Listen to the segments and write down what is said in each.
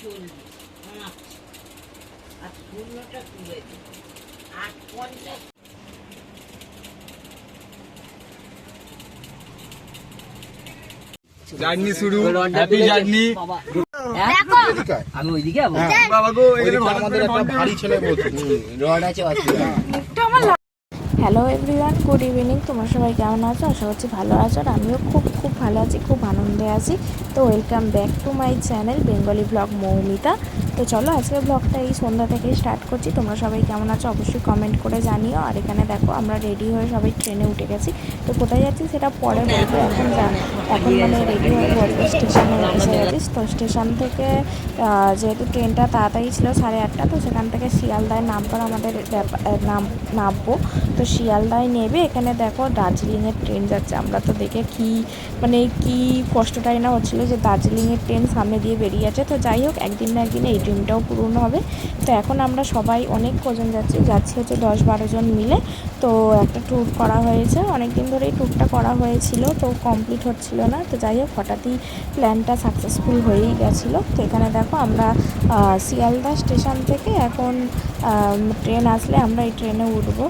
চল্লিশ পাঁচ আর শূন্যটা তুলে দিই আট পঞ্চাশ জার্নি শুরু হ্যাপি জার্নি আমি ওইদিকে যাব। বাবা গো আমাদের একটা ভারী ছেলে বলছে। রড আছে অসুবিধা। হ্যালো এভরিওয়ান গুড ইভিনিং তোমরা সবাই কেমন আছো? আশা করছি ভালো আছো আর আমিও খুব খুব ভালো আছি, খুব আনন্দে আছি। তো welcome back to my channel Bengali vlog Moumita তো চলো আজকে ব্লগটা এই সন্ধ্যা থেকেই স্টার্ট করছি। তোমরা সবাই কেমন আছো অবশ্যই কমেন্ট করে জানিও। আর এখানে দেখো, আমরা রেডি হয়ে সবাই ট্রেনে উঠে গেছি। তো কোথায় যাচ্ছি সেটা পরে বলব। এখন এখন মানে রেডি হয়ে বলব স্টেশনে এসে গেছিস তো স্টেশন থেকে যেহেতু ট্রেনটা তাড়াতাড়ি ছিল সাড়ে আটটা, তো সেখান থেকে শিয়ালদায় নামবার আমাদের নাম, নামবো। তো শিয়ালদায় নেবে। এখানে দেখো দার্জিলিংয়ের ট্রেন যাচ্ছে। আমরা তো দেখে কি মানে কি কষ্টটাই না হচ্ছিল যে দার্জিলিংয়ের ট্রেন সামনে দিয়ে বেরিয়ে আছে তো যাই হোক, একদিন না একদিন এই ড্রিমটাও পূরণ হবে। তো এখন আমরা সবাই অনেক কজন যাচ্ছি যাচ্ছি হচ্ছে দশ বারো জন মিলে। তো একটা ট্যুর করা হয়েছে। অনেক দিন ধরেই ট্যুরটা করা হয়েছিল, তো কমপ্লিট হচ্ছিল না। তো যাই হোক, হঠাৎই প্ল্যানটা সাকসেসফুল হয়েই গেছিল। তো এখানে দেখো আমরা শিয়ালদা স্টেশন থেকে এখন ট্রেন আসলে আমরা এই ট্রেনে উঠবো।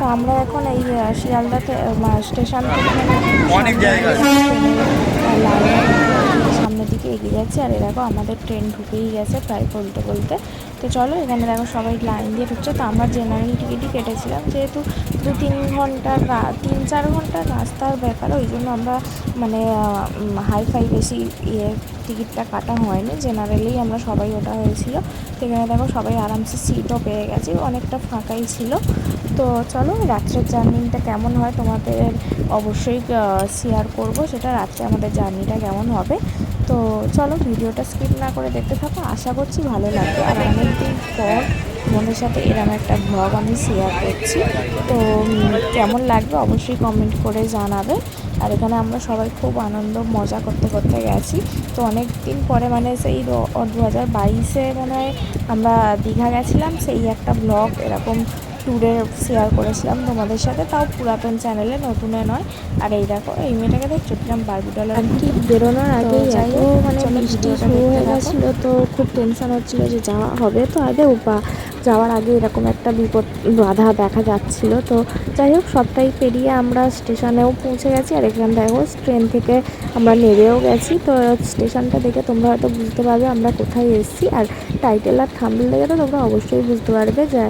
তো আমরা এখন এই আহ, শিয়ালদা স্টেশন। লাইনের সামনের দিকে এগিয়ে যাচ্ছে। আর এ দেখো আমাদের ট্রেন ঢুকেই গেছে প্রায় বলতে বলতে। তো চলো এখানে দেখো সবাই লাইন দিয়ে ঢুকছে। তো আমরা জেনারেল টিকিটই কেটেছিলাম। যেহেতু দু তিন ঘণ্টার তিন চার ঘণ্টার রাস্তার ব্যাপার ওই জন্য আমরা মানে হাই ফাই বেশি ইয়ে টিকিটটা কাটা হয়নি। জেনারেলেই আমরা সবাই ওটা হয়েছিল। তো এখানে দেখো সবাই আরামসে সিটও পেয়ে গেছে। অনেকটা ফাঁকাই ছিল। তো চলো, রাত্রের জার্নিটা কেমন হয় তোমাদের অবশ্যই শেয়ার করব। সেটা রাত্রে আমাদের জার্নিটা কেমন হবে। তো চলো, ভিডিওটা স্কিপ না করে দেখতে থাকো। আশা করছি ভালো লাগবে। আর অনেকদিন পর তোমাদের সাথে এরকম একটা ব্লগ আমি শেয়ার করছি। তো কেমন লাগবে অবশ্যই কমেন্ট করে জানাবে। আর এখানে আমরা সবাই খুব আনন্দ, মজা করতে করতে গেছি। তো অনেক দিন পরে মানে সেই দু হাজার বাইশে মনে হয় আমরা দীঘা গেছিলাম। সেই একটা ব্লগ এরকম ট্যুরে শেয়ার করেছিলাম তোমাদের সাথে তাও পুরাতন চ্যানেলে নতুনে নয়। আর এই দেখো এই মেয়েটাকে দেখছ? কিরম বারবি ডলার ঠিক বেরোনোর আগেই যাই হোক, মানে বৃষ্টি শুরু হয়ে। গেছিল তো খুব টেনশন হচ্ছিল যে যাওয়া হবে। তো আগে বা যাওয়ার আগে এরকম একটা বিপদ বাধা দেখা যাচ্ছিল। তো যাই হোক সবটাই পেরিয়ে আমরা স্টেশনেও পৌঁছে গেছি। আর এখানে দেখো ট্রেন থেকে আমরা নেমেও গেছি। তো স্টেশনটা দেখে তোমরা হয়তো বুঝতে পারবে আমরা কোথায় এসেছি। আর টাইটেল আর থাম্বেল দেখে তো তোমরা অবশ্যই বুঝতে পারবে যে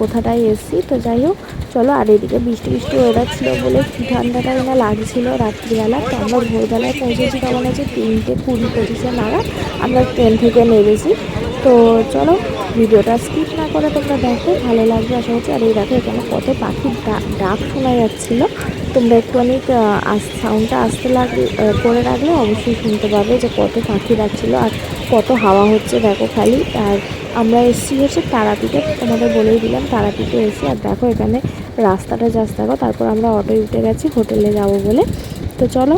কোথাটায় এসেছি? তো যাই হোক, চলো আর এদিকে বৃষ্টি বৃষ্টি ওয়েদার ছিল বলে ঠান্ডাটা না লাগছিল রাত্রিবেলা। তো আমরা ভোরবেলায় পৌঁছেছি তখন আছে তিনটে কুড়ি পঁচিশে নাগাদ। আমরা ট্রেন থেকে নেমেছি। তো চলো ভিডিওটা স্কিপ না করে তোমরা দেখো, ভালো লাগবে আশা করছি। আর এই দেখো এখানে কত পাখির ডাক শোনা যাচ্ছিল। তোমরা আস সাউন্ডটা আসতে লাগলে করে রাখলে অবশ্যই শুনতে পাবে যে কত পাখি ডাকছিলো আর কত হাওয়া হচ্ছে, দেখো খালি। আর আমরা এসছি হচ্ছে তারাপীঠে, তোমাদের বলেই দিলাম তারাপীঠে এসি, আর দেখো এখানে রাস্তাটা জাস্ট দেখো, তারপর আমরা অটোয় উঠে গেছি, হোটেলে যাব বলে। তো চলো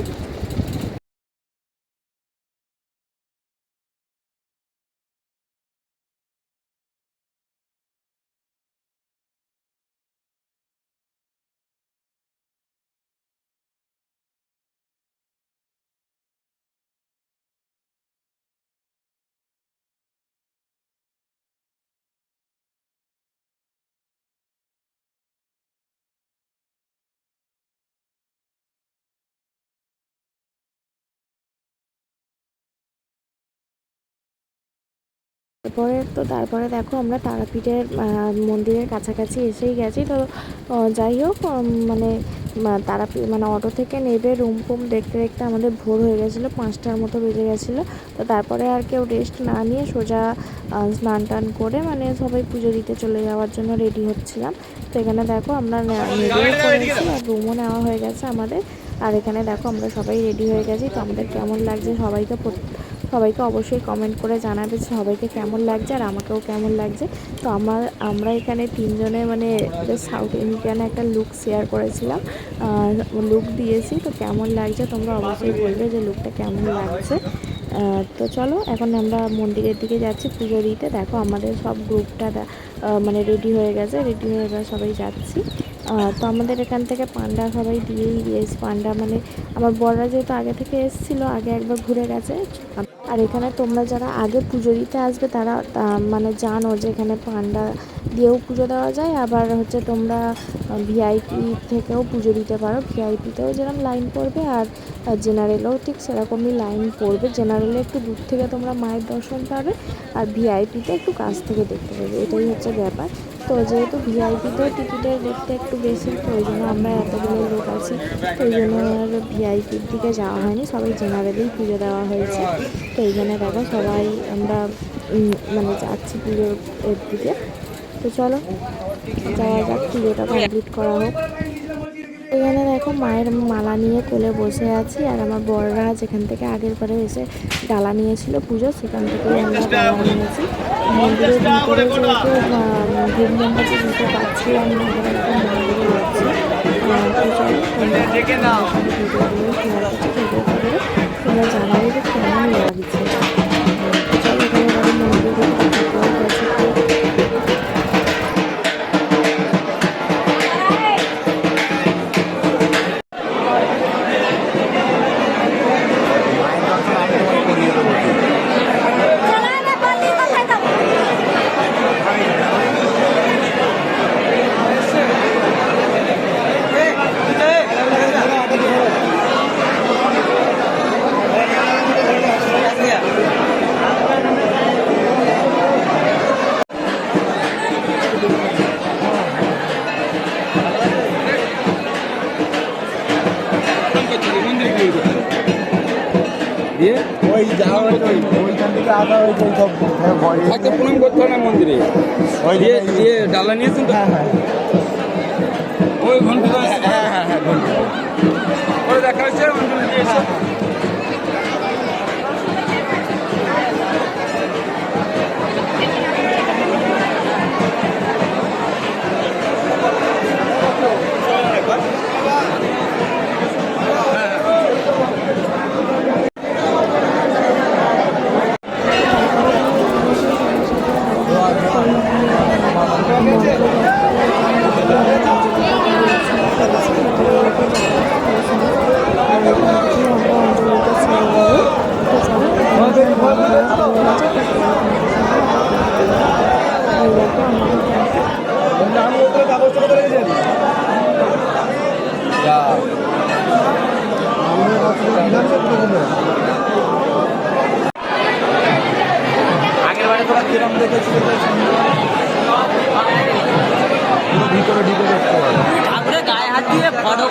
তারপরে তো তারপরে দেখো আমরা তারাপীঠের মন্দিরের কাছাকাছি এসেই গেছি। তো যাই হোক মানে তারাপীঠ মানে অটো থেকে নেবে রুম ফুম দেখতে দেখতে আমাদের ভোর হয়ে গেছিল, পাঁচটার মতো বেজে গেছিল। তো তারপরে আর কেউ রেস্ট না নিয়ে সোজা স্নান টান করে মানে সবাই পুজো দিতে চলে যাওয়ার জন্য রেডি হচ্ছিলাম। তো এখানে দেখো আমরা করেছি আর রুমও নেওয়া হয়ে গেছে আমাদের। আর এখানে দেখো আমরা সবাই রেডি হয়ে গেছি। তো আমাদের কেমন লাগছে সবাইকে সবাইকে অবশ্যই কমেন্ট করে জানাবে সবাইকে কেমন লাগছে আর আমাকেও কেমন লাগছে। তো আমার, আমরা এখানে তিনজনে মানে সাউথ ইন্ডিয়ান একটা লুক শেয়ার করেছিলাম। লুক দিয়েছি, তো কেমন লাগছে তোমরা অবশ্যই বলবে যে লুকটা কেমন লাগছে। তো চলো, এখন আমরা মন্দিরের দিকে যাচ্ছি পুজো দিতে। দেখো আমাদের সব গ্রুপটা মানে রেডি হয়ে গেছে রেডি হয়ে এবার সবাই যাচ্ছি। তো আমাদের এখান থেকে পান্ডা সবাই দিয়েই দিয়েছে পান্ডা মানে আমার বড়রা যেহেতু আগে থেকে এসেছিল, আগে একবার ঘুরে গেছে। আর এখানে তোমরা যারা আগে পুজো দিতে আসবে তারা মানে জানো যে এখানে পান্ডা দিয়েও পুজো দেওয়া যায়, আবার হচ্ছে তোমরা ভিআইপি থেকেও পুজো দিতে পারো। ভিআইপিতেও যেরকম লাইন পড়বে আর জেনারেলেও ঠিক সেরকমই লাইন পড়বে। জেনারেলে একটু দূর থেকে তোমরা মায়ের দর্শন পাবে, আর ভিআইপিতে একটু কাছ থেকে দেখতে পাবে। এটাই হচ্ছে ব্যাপার। তো যেহেতু ভিআইপিতেও টিকিটের রেটটা একটু বেশি, তো ওই জন্য আমরা এতগুলো লোক আছি ওই জন্য আর ভিআইপির দিকে যাওয়া হয়নি, সবাই জেনারেলেই পুজো দেওয়া হয়েছে। তো এইখানে দেখো সবাই আমরা মানে যাচ্ছি পুজোর এর দিকে। তো চলো, যাওয়া যাক, পুজোটা কমপ্লিট করা হোক। এখানে দেখো মায়ের মালা নিয়ে কোলে বসে আছি আর আমার বড়রা যেখান থেকে আগের পরে এসে ডালা নিয়েছিল পুজো, সেখান থেকে আমরা ডালা নিয়েছি মন্দিরের ভিতরে যেহেতু ধূপ মোমবাতি দিতে পারছি আমি মন্দিরে যাচ্ছি। দিয়ে ওই যাওয়া ওই ওইখান থেকে ওই ওই সব। হ্যাঁ, প্রণাম করতে হয় না মন্দিরে? ওই দিয়ে দিয়ে ডালা নিয়েছেন তো? হ্যাঁ হ্যাঁ। ওই ঘণ্টা হ্যাঁ হ্যাঁ হ্যাঁ ঘণ্টা। পরে দেখা হচ্ছে আগের বারে তোরা কিরম দেখেছিলি ভিতরে ঢুকে দেখতে পারো গায়ে হাত দিয়ে ফটো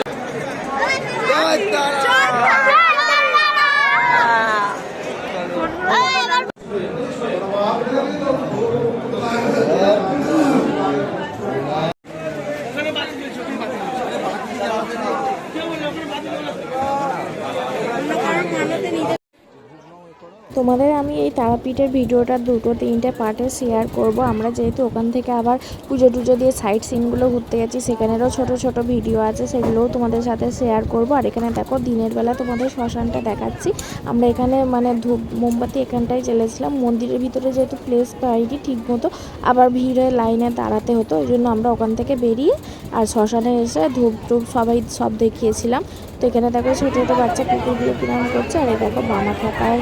তোমাদের আমি এই তারাপীঠের ভিডিওটা দুটো, তিনটে পার্টে শেয়ার করব। আমরা যেহেতু ওখান থেকে আবার পুজো টুজো দিয়ে সাইড সিনগুলো ঘুরতে গেছি সেখানেরও ছোট ছোট ভিডিও আছে, সেগুলোও তোমাদের সাথে শেয়ার করব। আর এখানে দেখো, দিনের বেলা তোমাদের শ্মশানটা দেখাচ্ছি। আমরা এখানে মানে ধূপ, মোমবাতি এখানটায় জ্বেলেছিলাম। মন্দিরের ভিতরে যেহেতু প্লেস পাইনি ঠিক মতো আবার ভিড়ে লাইনে দাঁড়াতে হতো, ওই জন্য আমরা ওখান থেকে বেরিয়ে আর শ্মশানে এসে ধূপ টুপ সবাই সব দেখিয়েছিলাম। তো এখানে দেখো ছোটো ছোটো বাচ্চা কুকুরগুলো কিরম করছে, আর এই দেখো বামা থাকার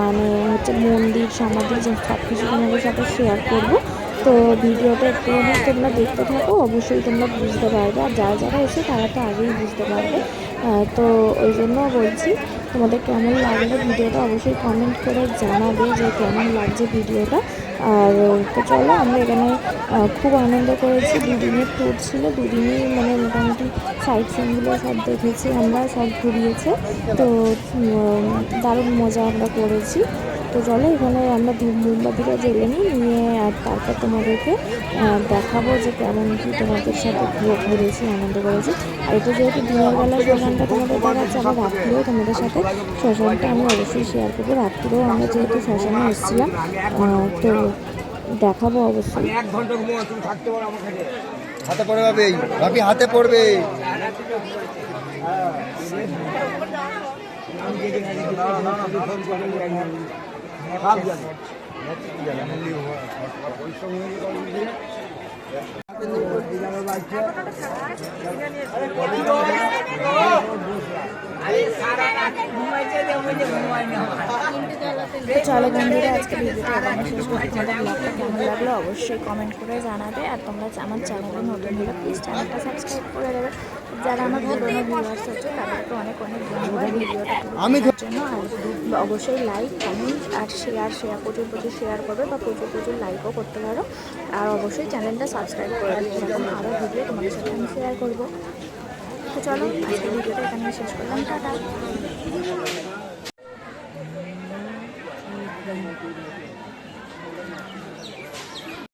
মানে হচ্ছে মন্দির সমাধি যে সব কিছু তোমাদের সাথে শেয়ার করব। তো ভিডিওটা একটু তোমরা দেখতে থাকো, অবশ্যই তোমরা বুঝতে পারবে। আর যারা যারা এসে তারা তো আগেই বুঝতে পারবে। তো ওই জন্য বলছি তোমাদের কেমন লাগল ভিডিওটা অবশ্যই কমেন্ট করে জানাবে যে কেমন লাগছে ভিডিওটা। আর, তো চলো আমরা এখানে খুব আনন্দ করেছি। দুদিনের ট্যুর ছিল, দুদিনই মানে মোটামুটি সাইট সিনগুলো সব দেখেছি আমরা, সব ঘুরিয়েছে। তো দারুণ মজা আমরা করেছি। তো চলো এখানে আমরা ধূপ মোমবাতিটা জ্বেলে নিই, নিয়ে আর তারপর তোমাদেরকে দেখাবো যে কেমন কি তোমাদের সাথে ঘুরে ঘুরেছি, আনন্দ করেছি। আর এটা যেহেতু দিনের বেলা শ্মশানটা তোমাদের দেখাচ্ছে আবার রাত্রিরেও তোমাদের সাথে শ্মশানটা আমি অবশ্যই শেয়ার করব। রাত্রিরেও আমরা যেহেতু শ্মশানে এসেছিলাম তো দেখাবো অবশ্যই। এক ঘণ্টা থাকতে পারো আমার হাতে পড়ে ভাবি ভাবি হাতে পড়বে। আরে সারা রাত ঘুমাইছে যে ওই যে ঘুমায় না তো চলো বন্ধুরা আজকে ভিডিওটা এখানে শেষ করি তোমাদের ব্লগটা কেমন লাগল অবশ্যই কমেন্ট করে জানাবে। আর তোমরা আমার চ্যানেলে নতুন হলে প্লিজ চ্যানেলটা সাবস্ক্রাইব করে দেবে। যারা আমার পুরোনো ভিউয়ার্স আছে তাদেরকে অনেক অনেক ধন্যবাদ ভিডিওটা জন্য। আর অবশ্যই লাইক কমেন্ট আর শেয়ার শেয়ার প্রচুর প্রচুর শেয়ার করবে বা প্রচুর প্রচুর লাইকও করতে পারো। আর অবশ্যই চ্যানেলটা সাবস্ক্রাইব করে এরকম আরও ভিডিও তোমাদের সাথে আমি শেয়ার করব। চলো আজকে ভিডিওটা এখানে শেষ করলাম টাটা।